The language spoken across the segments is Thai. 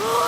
น้อ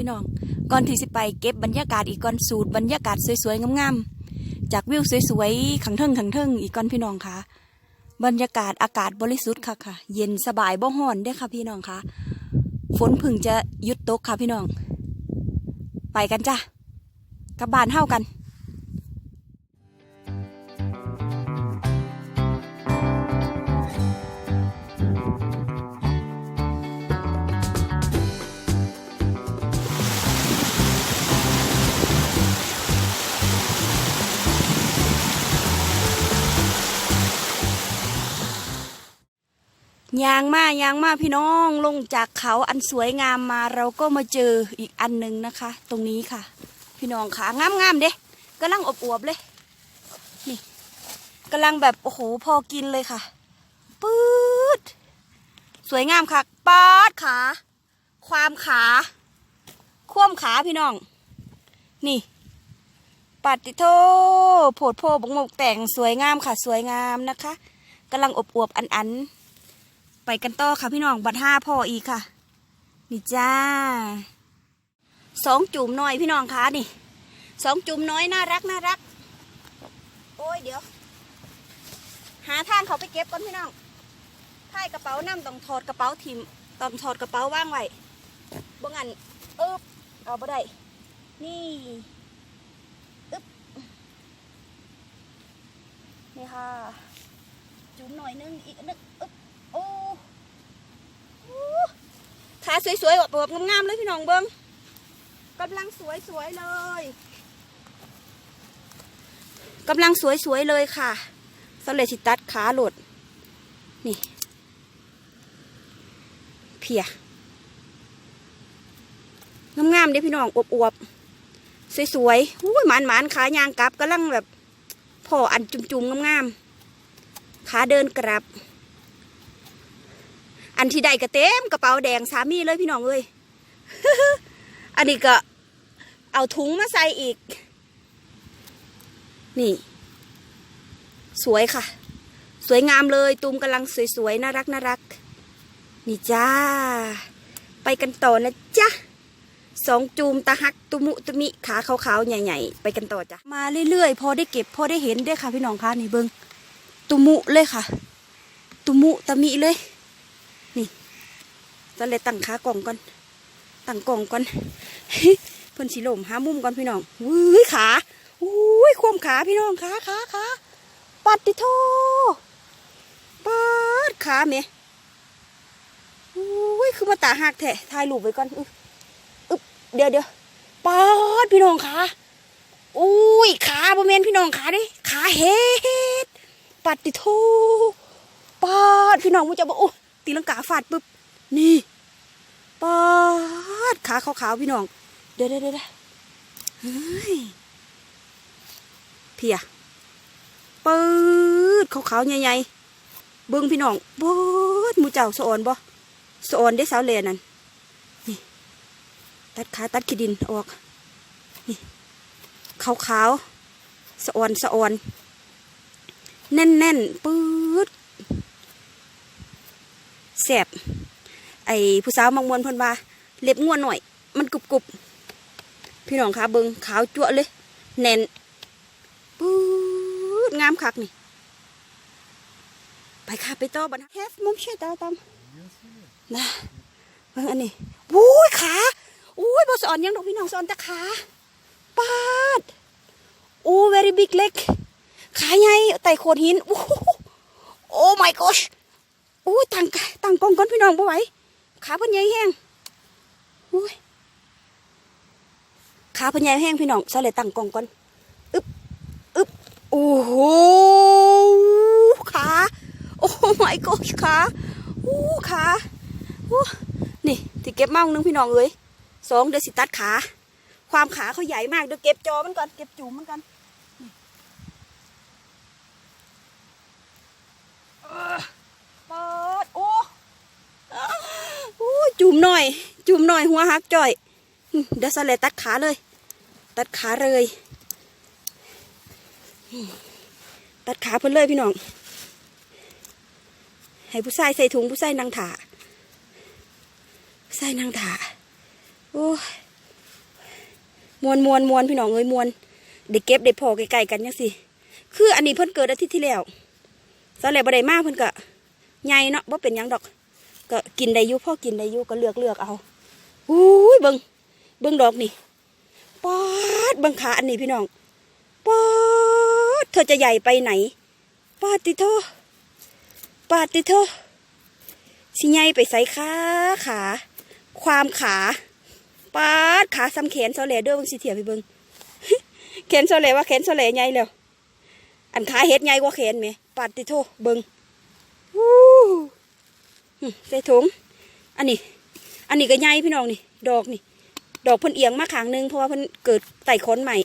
พี่น้อง ก่อนที่สิไปเก็บบรรยากาศอีกก่อนสูตรบรรยากาศสวยๆงามๆจากวิวสวยๆขังเทิงขังเทิงอีกก่อนพี่น้องค่ะ บรรยากาศอากาศบริสุทธิ์ค่ะค่ะ เย็นสบายบ่ห้อนได้ค่ะพี่น้องค่ะ ฝนพึ่งจะยุดตกค่ะพี่น้อง ไปกันจ้ะกลับบ้านเฮากัน ยางมายางมาพี่น้องลงจากเขาอันสวยงามมาเราก็มาเจออีกอันหนึ่งนะคะ ตรงนี้ค่ะ พี่น้องขางามงามๆเด้กำลังอบอวบเลย นี่กำลังแบบโอ้โหพอกินเลยค่ะปื๊ดสวยงามค่ะปาดขา ความขาคว่ำขาพี่น้อง นี่ปัดติโทโผดโพบงมกแต่งสวยงามค่ะ สวยงามนะคะกำลังอบอวบๆอัน ไปกันต่อค่ะพี่น้องบัดห้าพ่ออีกค่ะ นี่จ้าสองจุ่มน้อยพี่น้องคะนี่สองจุ่มน้อยน่ารักน่ารัก โอ้ยเดี๋ยว หาทางเขาไปเก็บก่อนพี่น้องถ่ายกระเป๋านั่ต้องถอดกระเป๋าทิมต้องถอดกระเป๋าว่างไว้บ่งั้นอึบเอาบ่ได้นี่อึบนี่ค่ะ จุ่มหน่อยนึงอีกนึงอึบ โอ้ขาสวยๆแบบงามๆเลยพี่น้องเบิ้งกำลังสวยๆเลยกำลังสวยๆเลยค่ะสำเร็จสิตัดขาหลด นี่ เพียงามๆเด้พี่น้องอวบๆสวยๆอุ้ยหมานๆขายางกลับกำลังแบบพ่ออันจุ่มๆงามๆขาเดินกลับ อันที่ใดก็เต็มกระเป๋าแดงสามีเลยพี่น้องเอ้ยอันนี้ก็เอาถุงมาใส่อีก นี่ สวยค่ะ สวยงามเลยตูมกำลังสวยๆน่ารักน่ารัก นี่จ้า ไปกันต่อนะจ๊ะสองจูมตาหักตุมุตุมิขาขาวๆใหญ่ๆ ไปกันต่อจ้ะมาเรื่อยๆ พอได้เก็บพอได้เห็นได้ค่ะ พี่น้องคะนี่เบิงตุมุเลยค่ะ ตุมุตะมิเลย ตอนเลยตั้งขากล่องก่อน ตั้งกล่องก่อนเพิ่นสิลมหามุมก่อนพี่น้องวุ้ยขาวุ้ยควมขาพี่น้องขาขาขาปัดติโทปัดขาเมยวุ้ยคือมาตาหักแท้ถ่ายรูปไว้ก่อนอึ๊บเดี๋ยวเดี๋ยวปัดพี่น้องขาอุ้ยขาบ่แม่นพี่น้องขาเดิขาเฮ็ดปัดติโทปาดพี่น้องมุจะบอกโอ้ตีลังกาฟาดปุ๊บนี่ ปาดขาขาวๆพี่น้อง เดี๋ยวเดี๋ยวเดี๋ยวเฮ้ยเพียปืดขาวๆใหญ่ๆเบิ้งพี่น้องบดมูเจ้าสะออนบ่สะออนได้สาวเลนนั่นนี่ตัดขาตัดขี้ดินออกนี่ขาวๆสะออนสะออนแน่นๆปืดแสบ ไอ้ผู้สาวมังมวนเพิ่นว่า เล็บง่วนหน่อย มันกรุบกรุบพี่น้องคะเบิงขาวจั่วเลย แน่นปื๊ดงามคักนี่ ไปค่ะไปต่อบันเฮฟมุมเชื่อตาตามนะเบิ่งอันนี้วุ้ยขาอุ้ยบอสอนยังดอกพี่น้องสอนแต่ขาปาดโอ้ very big leg ขาใหญ่ไต่โขดหินโอ้โหโอ้ my gosh โอ้ยตั้งตั้งกองก่อนพี่น้องบ่ไหว ขาเพิ่นใหญ่แห้งโอ้ยขาเพิ่นใหญ่แห้งพี่น้องซะเลยตั้งกล้องก่อนอึบอึบโอ้โหขาโอ้ my god ขาอู้ขาอู้นี่ที่เก็บเมาหนึงพี่น้องเอ้ยสองเดี๋ยวสิตัดขา ความขาเขาใหญ่มากเดี๋ยวเก็บจอมันก่อนเก็บจูมันก่อนเออเปิดโอ้โอ้ จุ่มหน่อย จุ่มหน่อยหัวหักจ่อย เดี๋ยวสะเลตัดขาเลย ตัดขาเลย ตัดขาเพิ่นเลยพี่น้อง ให้ผู้ชายใส่ถุงผู้ชายนางถาผู้ชายนางถาโอ้มวนมวนมวนพี่น้องเอ้ยมวนเด็กเก็บเด็กพอไกลๆกันยังสิ คืออันนี้เพิ่นเกิดอาทิตย์ที่แล้วสาเหร่บ่ได้มากเพิ่นก็ใหญ่เนาะบ่เป็นยังดอก ก็กินได้ยูพ่อกินได้ยูก็เลือกเลือกเอาอุ้ยเบิ่งเบิ่งดอกนี่ป๊าดเบิงขาอันนี้พี่น้องป๊าดเธอจะใหญ่ไปไหนปาดติโทปาติโทสิไงไปใส่ขาขา ความขาปาดขาซ้ำแขนโซเลเด้อบางสิเถียไปเบิงแขนโซเลว่าแขนโซเลใหญ่แล้วอันขาเฮ็ดใหญ่กว่าแขนไหมปาติโทเบิงวู้ ใส่ถุงอันนี้ อันนี้ก็ใหญ่พี่น้องนี่ ดอกนี่ ดอกเพิ่นเอียงมาขางหนึงเพราะว่าเพิ่นเกิดไต่ค้นใหม่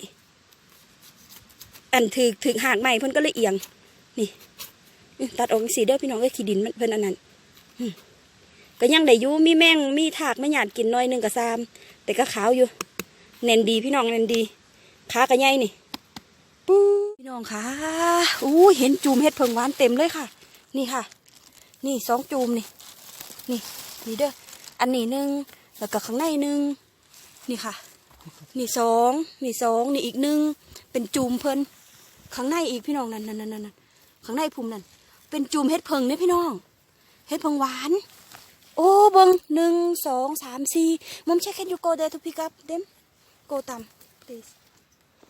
อันถือถือหางใหม่เพิ่นก็เลยเอียง นี่ตัดออกสีเด้อพี่น้องเอ้ยขี้ดินเพิ่นอันนั้นก็ยังได้ยู่มีแมงมีถากไม่หยาดกินน้อยหนึ่งกับซาม แต่ก็ขาวอยู่แน่นดีพี่น้องแน่นดีขากระใหญ่นี่ปู๊พี่น้องค่ะอู้เห็นจูมเห็ดเพิงหวานเต็มเลยค่ะ นี่ค่ะ นี่สองจูมนี่ นี่นี่เด้ออันนี้หนึ่งแล้วก็ข้างในหนึ่งนี่ค่ะ นี่สองนี่สองนี่อีกหนึ่งเป็นจูมเพิ่นข้างในอีกพี่น้องนั่นนั่นนั่นนั่นข้างในภูมินั่นเป็นจูมเฮ็ดเพิงเนี่ยพี่น้องเฮ็ดเพิงหวาน โอ้เบิงหนึ่งสองสามสี่มุมเช็คแค่ยูโกเดทุกพิกับเดมโกตามเ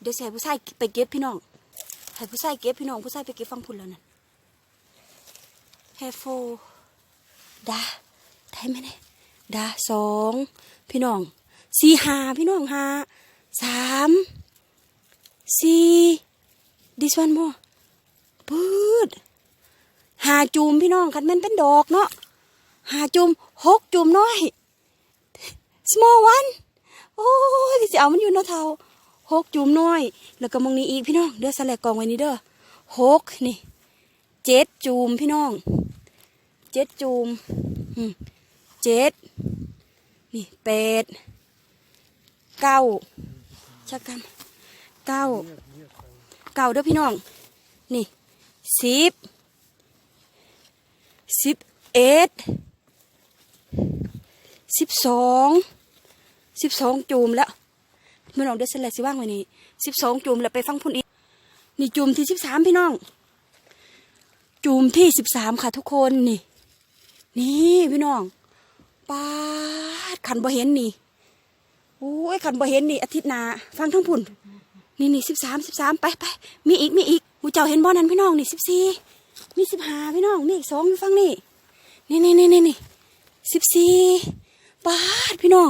ดี๋ยวใส่ผู้ชายไปเก็บพี่น้องให้ผู้ชายเก็บพี่น้องผู้ชายไปเก็บฟังพุ่นแล้วนั่นแฮโฟดา ได้ไหมเนี่ยดาสองพี่น้องสี่หาพี่น้องหาสามสี่ this one more พืดหาจูมพี่น้องคันมันเป็นดอกเนาะหาจูมหกจูมน้อย small one โอ้ยสิเอามันอยู่เนาะเท่าหกจูมน้อย แล้วก็มองนี้อีกพี่น้องเด้อสแลกกองไว้นี่เด้อหกนี่เจ็ดจูมพี่น้องเจ็ดจูมอืม เจ็ดนี่แปดเก้าชักกันเก้าเก้าเด้อพี่น้อง นี่สิบสิบเอ็ดสิบสองสิบสองจูมแล้วเมื่อน้องเดซเลสิว่างไว้นี่สิบสองจูมแล้วไปฟังพุ่นอีกนี่จูมที่สิบสามพี่น้อง จูมที่สิบสามค่ะทุกคนนี่ นี่พี่น้อง ปาดขันบ่เห็นนี่โอ้ยขันบ่เห็นนี่อาทิตย์หน้าฟังทั้งพุ่นนี่นี่สิบสามสิบสามไปไปมีอีกมีอีกหมูเจ้าเห็นบ่อนั้นพี่น้องนี่สิบสี่มีสิบห้าพี่น้องมีอีกสองฟังนี่นี่นี่นี่นี่นี่สิบสี่ปาดพี่น้อง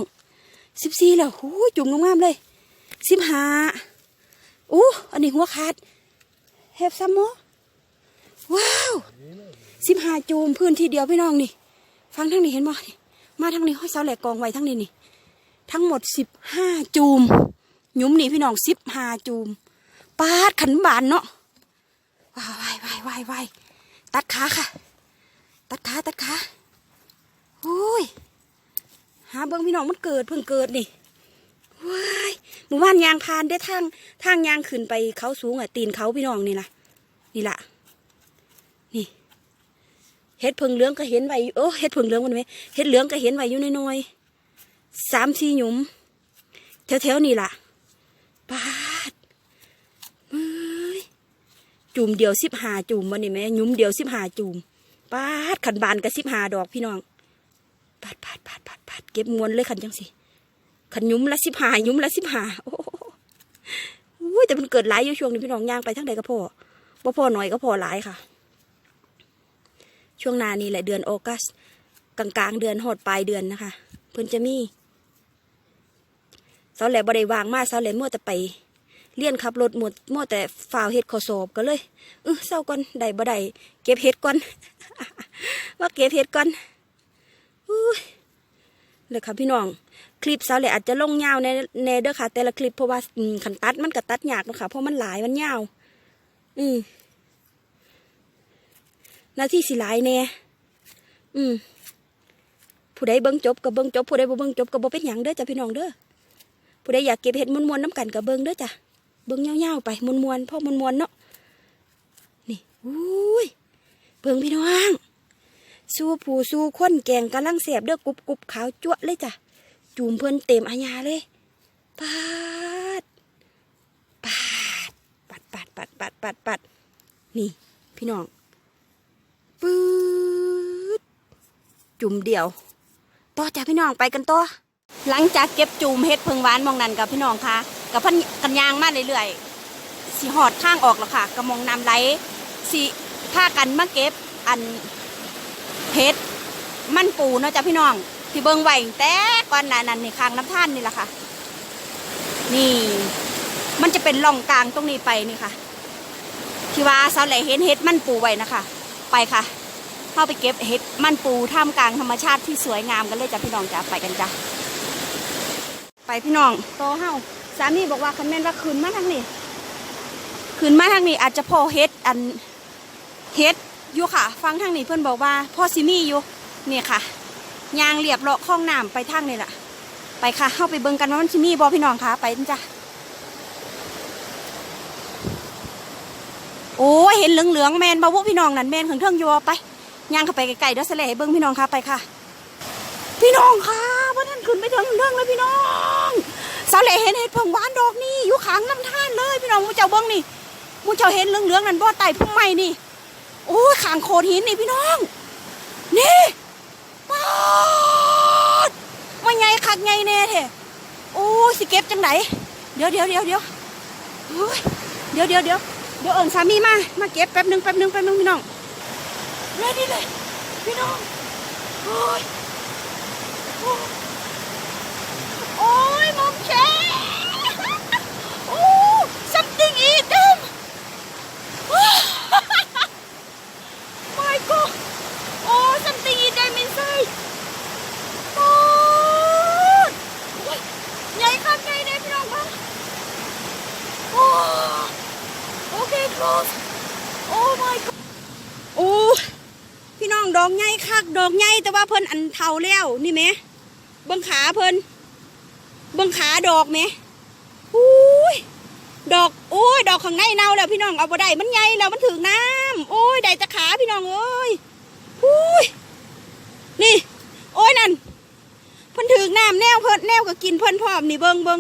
สิบสี่แล้วหูยจุ่มงามๆเลยสิบห้าอู้อันนี้หัวขาดเฮฟซัมโมว้าวสิบห้าจูมพื้นที่เดียวพี่น้องนี่ ฟังทั้งนี้เห็นบ่นี่ มาทั้งนี้ห้อยเสาแหลกกองไว้ทั้งนี้นี่ ทั้งหมดสิบห้าจูมหยุ้มนี่พี่น้องสิบห้าจูมปาดขันบานเนาะว้าววายวายวายวายตัดขาค่ะ ตัดขาตัดขาโอ้ยหาเบิ้งพี่น้องมันเกิดเพิ่งเกิดนี่ว้ายหมู่บ้านยางพานได้ทางทางยางขึ้นไปเขาสูงอะตีนเขาพี่น้องนี่นะนี่ละ เฮ็ดเพิงเหลืองก็เห็นไว้โอ้เฮ็ดเพิงเหลืองมันไหมเฮ็ดเหลืองก็เห็นไว้อยู่น้อยๆสามสี่หยุมแถวๆนี่ล่ะปาดเอ้ยจุ่มเดียวสิบหาจุ่มวันนี้แม่หยุ้มเดียวสิบหาจุ่มปาดขันบานกับสิบหาดอกพี่น้องปาดปาดปาดปาดปาดเก็บมวนเลยขันจังสิขันหยุ้มละสิบหาหยุ้มละสิบหาโอ้โหอุ้ยแต่มันเกิดหลายอยู่ช่วงนี้พี่น้องย่างไปทั้งใดก็พอบ่พอหน่อยก็พอหลายค่ะ ช่วงนานี่แหละเดือนออกัสกลางๆเดือนหดปลายเดือนนะคะเพิ่นจะมีเสาแหลบ่ได้วางมาเสาแหลมั่วแต่ไปเรียนขับรถหมดมัวแต่ฝ่าวเฮ็ดข้อสอบก็เลยเออเศร้าก่อนได้บ่ได้เก็บเฮ็ดก่อนว่าเก็บเฮ็ดก่อนอุ้ยเลยค่ะพี่น้องคลิปเสาแหละอาจจะลงยาวในในเด้อค่ะ แต่ละคลิปเพราะว่าขันตัดมันก็ตัดยากนะค่ะเพราะมันหลายมันยาว อืม หน้าที่สิหลายแน่อืมผู้ใดเบิ่งจบก็เบิ่งจบผู้ใดบ่เบิ่งจบก็บ่เป็นหยังเด้อจ้ะพี่น้องเด้อผู้ใดอยากเก็บเห็ดมวนๆน้ำกันก็เบิ่งเด้อจ้ะเบิ่งยาวๆไปมวนๆพ่อมวนๆเนาะนี่อุ้ยเบิ่งพี่น้องสู้ผู้สู้คนแกงกำลังเสียบเด้อกรุบกรุบขาวจั่วะเลยจ้ะจูมเพิ่นเต็มอาญาเลยปาดปาดปัดปัดปัดปัดปัดปัดนี่ พี่น้อง ปื๊ดจุ่มเดียว ต่อจากพี่น้องไปกันต่อหลังจากเก็บจูมเฮ็ดเพิงหวานมองนั่นกับพี่น้องค่ะกับพันกันยางมาเรื่อยๆสีหอดข้างออกแล้วค่ะกระมองน้ำไหลสีผ้ากันมาเก็บอันเฮ็ดมันปูเนาะจ้ะพี่น้อง ที่เบิงไหวแต่ก่อนหน้านั้นนี่ข้างน้ำท่านนี่แหละค่ะ นี่ มันจะเป็นร่องกลางตรงนี้ไปนี่ค่ะ ที่ว่าสาวแหล่เห็นเฮ็ดมันปูไว้นะคะ ไปค่ะ เข้าไปเก็บเห็ดมันปูท่ามกลางธรรมชาติที่สวยงามกันเลยจ้ะพี่น้องจ้ะไปกันจ้ะไปพี่น้องโตเฮาสามีบอกว่าคันแม่นว่าคืนมาทางนี้คืนมาทางนี้อาจจะพอเฮ็ดอันเฮ็ดอยู่ค่ะ ฟังทางนี้เพื่อนบอกว่าพ่อซิมี่อยู่นี่ค่ะยางเรียบเลาะคลองน้ำไปทางนี่แหละไปค่ะเข้าไปเบิ่งกันว่ามันซิมี่บอพี่น้องค่ะไปจ้ะ โอ้ยเห็นเหลืองๆแมนบ่าวพี่น้องนั่นแมนของเทิงอยู่บ่ไปย่างเข้าไปไกลๆเดี๋ยเสลให้เบิ้งพี่น้องค่ะไปค่ะ พี่น้องค่ะว่าท่านขึ้นไปถึงเรื่องเลยพี่น้องสาเหลเห็นเห็ดเพิ่งหวานดอกนี่อยู่ขางลำธารเลยพี่น้องมูเจ้าเบิ้งนี่มูเจ้าเห็นเหลืองๆนั่นบ่อไต่พุ่มไม้นี่โอ้ยขางโขดหินนี่พี่น้อง นี่ป๊าดว่าไงคักไงแน่เถอะโอ้สิเก็บจังไหนเดี๋ยวเดี๋ยวเดี๋ยวเดี๋ยวเดี๋ยวเดี๋ยวเดี๋ยว ดี๋ยวเอิญสามีมา มาเก็บแป๊บหนึงแป๊บหนึงแป๊บหนึงพี่น้องเล่นนี่เลยพี่น้องโอ้ยโอ้ยโอ้ยมอมแชโอ้ something eat them my god โอ้ something eat them inside โอ้ยโอ้ยใหญ่ครับใหญ่เลยพี่น้องครับโอ้โอเค close oh my god โอ้พี่น้องดอกใหญ่ คักดอกใหญ่แต่ว่าเพิ่นอันเทาแล้วนี่ไหมเบิ่งขาเพิ่นเบิ่งขาดอกไหมอุ้ยดอกโอ้ยดอกข้างในเน่าแล้วพี่น้องเอาบ่ได้มันใหญ่แล้วมันถึงน้ำโอ้ยได้แตะขาพี่น้องเอ้ยอุ้ยนี่ โอ้ยนั่นเพิ่นถึงน้ำแนวเพิ่นแนวก็กินเพิ่นพร้อมนี่เบิ่งเบิ่ง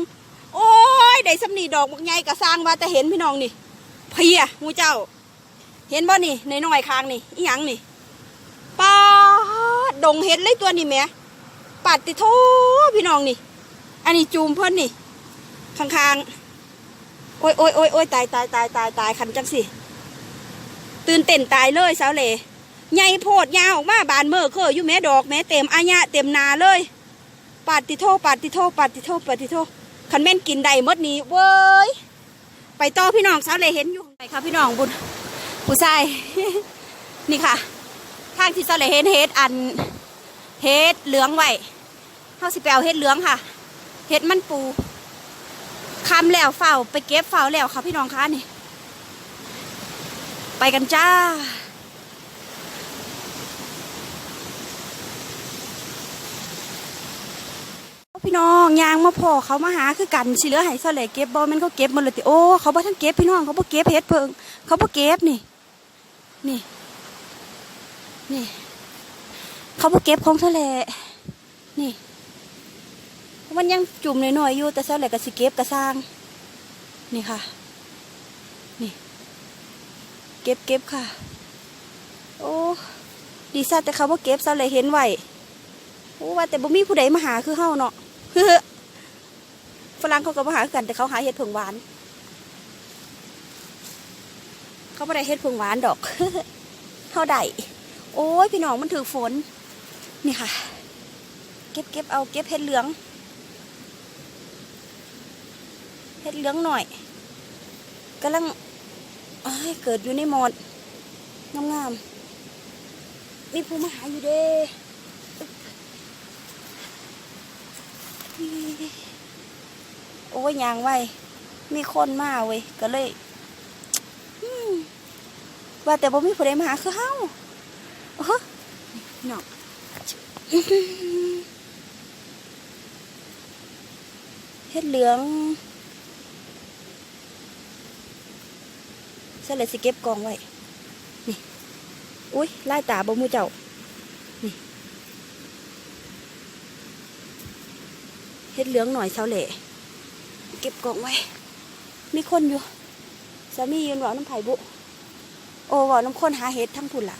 โอ้ยได้สำนีดอกบักใหญ่ก็สร้างว่าแต่เห็นพี่น้องนี่เพียงูเจ้า เห็นบ่นี่ในน้อยคางนี่อีหยังนี่ป้า ดงเห็ดเลยตัวนี่แม่ปัดติโทพี่น้องนี่ อันนี้จูมเพิ่นนี่ข้างๆโอ้ยโอ้ยโอ้ยโอ้ยตายตายตายตายตายขันจังสิตื่นเต้นตายเลยสาวเหล่ใหญ่โพดยาวออกมาบานเมื่อเคยอยู่แม่ดอกแม่เต็มอาญะเต็มนาเลยปาดติโทปาดติโทปาดติโทปาดติโทขันแม่นกินได้หมดนี้เว้ยไปต่อพี่น้องสาวเหล่เห็นอยู่ไปค่ะพี่น้องบุญผู้ชายนี่ค่ะางที่สะเลเห็นเฮ็ดอันเฮ็ดเหลืองไว้เฮาสิไปเอาเฮ็ดเหลืองค่ะเฮ็ดมันปูคำแล้วเฝ้าไปเก็บเฝ้าแล้วค่ะพี่น้องคะนี่ ไปกันจ้าพี่น้องยางมาพอเขามาหาคือกันสิเหลือให้สะเลเก็บบอมันเขาเก็บหมดเลยติโอ้เขาบ่ทันเก็บพี่น้องเขาบ่เก็บเฮ็ดเพิงเขาบ่เก็บนี่ นี่ นี่ เขาบ่เก็บของทะเลนี่ มันยังจุ่มหน่อยๆอยู่แต่เท่าไหร่ก็สิเก็บกระสร้าง นี่ค่ะ นี่ เก็บเก็บค่ะ โอ้ดีซะแต่เขาบ่เก็บซะเลยเห็นไหวโอ้ว่าแต่บ่มีผู้ใดมาหาคือเฮาเนาะฝรั่งเขาก็มาหากัน แต่เขาหาเห็ดผงหวาน เขาไม่ได้เฮ็ดผงหวานดอกเท่าใด โอ้ยพี่น้องมันถือฝน นี่ค่ะ เก็บเก็บเอาเก็บเห็ดเหลืองเห็ดเหลืองหน่อยกำลังเกิดอยู่ในหมดงามๆมีผู้มาหาอยู่เด้โอ้ยยางไว้มีคนมาเว้ยก็เลยว่าแต่บ่มีผู้ใดมาหาคือเฮาโอ้โห นี่น้องเฮ็ดเหลืองเสร็จเลสิเก็บกองไว้ นี่ อุ้ยไล่ตาบ่มูเจ้า นี่ เฮ็ดเหลืองหน่อยเสาเหล่เก็บกองไว้ มีคนอยู่สามียืนบอกน้ำไผ่บุ โอ้บอกน้ำคนหาเห็ดทั้งพุ่นล่ะ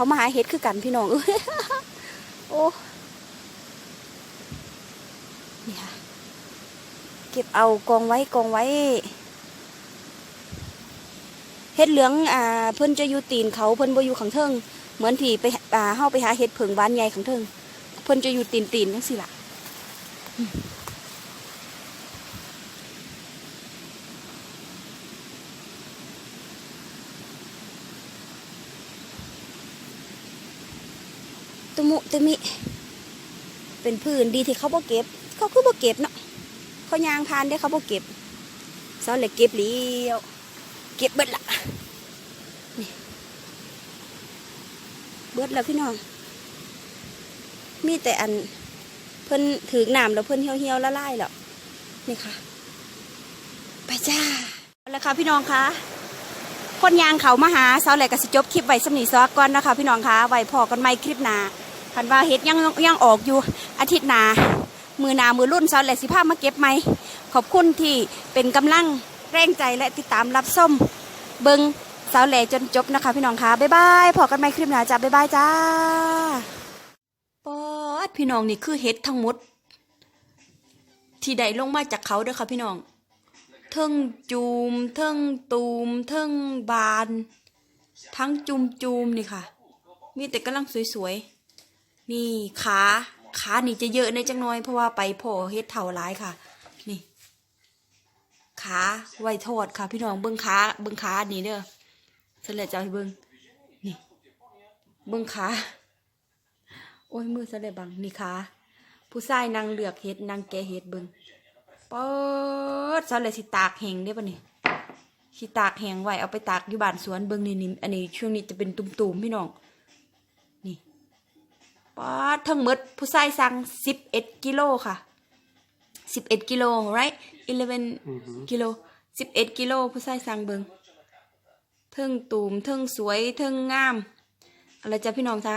เขามาหาเห็ดคือกันพี่น้องเอ้ยโอ้นี่ค่ะเก็บเอากองไว้กองไว้เห็ดเหลืองอ่าเพิ่นจะอยู่ตีนเขาเพิ่นบ่อยู่ข้างเทิงเหมือนที่ไปอ่าเฮาไปหาเห็ดเผิงบ้านใหญ่ข้างเทิงเพิ่นจะอยู่ตีนตีนจังซี่ล่ะ ตุมุตุมิ เป็นพื้นดีที่เขาบ่เก็บ เขาคือบ่เก็บเนาะเขายางพานได้เขาบ่เก็บซอนเลยเก็บเลี้ยวเก็บเบิดละนี่เบิดแล้วพี่น้องมีแต่อันเพิ่นถือน้ำแล้วเพิ่นเหี่ยวเหี่ยวละลายแล้วนี่ค่ะ ไปจ้าเอาละค่ะพี่น้องคะคนยางเขามาหาเสาแหลกกสิจบคลิปไว้สำนีซอกก่อนนะคะพี่น้องคะไว้พอกันไม่คลิปหนา คันว่าเฮ็ดยังยังออกอยู่อาทิตย์หนามือหนามือรุ่นเสาแหลกสิภาพมาเก็บไหม ขอบคุณที่เป็นกำลังแรงใจและติดตามรับส้มเบิงเสาแหลกจนจบนะคะพี่น้องคะบ๊ายบายพอกันไม่คลิปหนาจ้าบ๊ายบายจ้าปอดพี่น้องนี่คือเฮ็ดทั้งหมด ที่ได้ลงมาจากเขาเด้อค่ะพี่น้องเทิงจูมเทิงตูมเทิงบาน ทั้งจูมจูมนี่ค่ะ มีแต่กำลังสวยๆ นี่ขาขานี่จะเยอะในจังน้อยเพราะว่าไปโผล่เฮ็ดเท่าร้ายค่ะ นี่ขาไว้ทอดค่ะ พี่น้องเบิ้งขาเบิ้งขาอันนี้เด้อเสร็จแล้วจะเอาเบิ้งนี่ เบิ้งขาโอ้ยมือเสร็จบังนี่ขาผู้ชายนางเลือกเฮ็ดนางแกเฮ็ดเบิ้งเปิดซะเลยสิตากแหงได้ปะนี่สิตากแห้งไว้เอาไปตากอยู่บ้านสวนเบิ่งนี่นี่อันนี้ช่วงนี้จะเป็นตุ่มๆพี่น้อง ปาดทั้งหมดผู้ชายสั่งสิบเอ็ดกิโลค่ะสิบเอ็ดกิโล right eleven กิโลสิบเอ็ดกิโลผู้ชายสั่งเบิ่งเทิงตูมเทิงสวยเทิงงามอะไรจ้ะพี่น้องจ๊ะ